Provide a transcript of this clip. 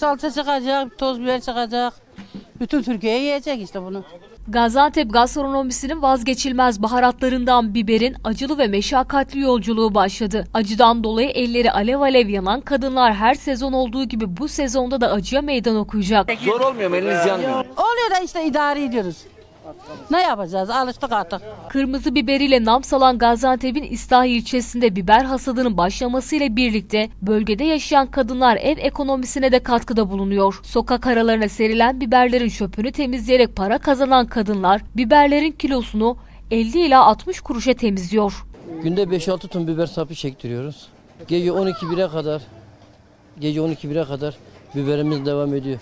salça çıkacak, toz biber çıkacak. Bütün Türkiye yiyecek işte bunu. Gaziantep gastronomisinin vazgeçilmez baharatlarından biberin acılı ve meşakkatli yolculuğu başladı. Acıdan dolayı elleri alev alev yanan kadınlar her sezon olduğu gibi bu sezonda da acıya meydan okuyacak. Zor olmuyor mu? Eliniz yanmıyor. Oluyor da işte idare ediyoruz. Ne yapacağız? Alıştık artık. Kırmızı biberiyle nam salan Gaziantep'in İslahi ilçesinde biber hasadının başlamasıyla birlikte bölgede yaşayan kadınlar ev ekonomisine de katkıda bulunuyor. Sokak aralarına serilen biberlerin çöpünü temizleyerek para kazanan kadınlar biberlerin kilosunu 50 ila 60 kuruşa temizliyor. Günde 5-6 ton biber sapı çektiriyoruz. Gece 12 1'e kadar gece 12 1'e kadar biberimiz devam ediyor.